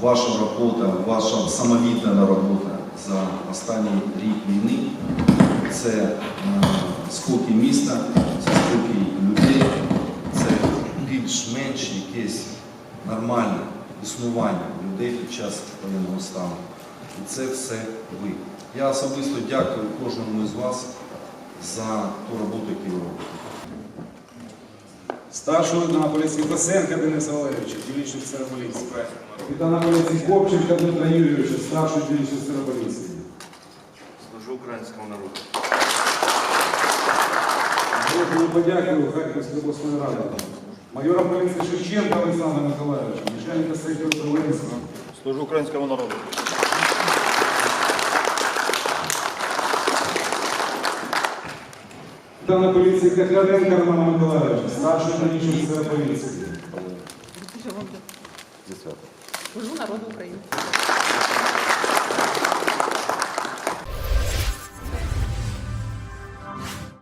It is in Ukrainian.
ваша робота, ваша самовіддана робота за останній рік війни. Це е, спокій міста, це спокій людей, це більш-менш якесь нормальне існування людей під час воєнного стану. І це все ви. Я особисто дякую кожному із вас за ту роботу, яку ви робите. Старшого лейтенанта поліції Косенка Дениса Валерійовича, дільничний офіцер поліції. Капітана поліції Копченка Дмитра Юрійовича, старший дільничний офіцер. Служу українському народу. Прошу подякую Харківської обласної ради. Майора поліції Шевченка Олександра Миколаївича, начальника сектору Зеленського. Служу українському народу. Капітана поліції Котляренка Романа Миколаївича, старший дільничний офіцер поліції. Служу народу України.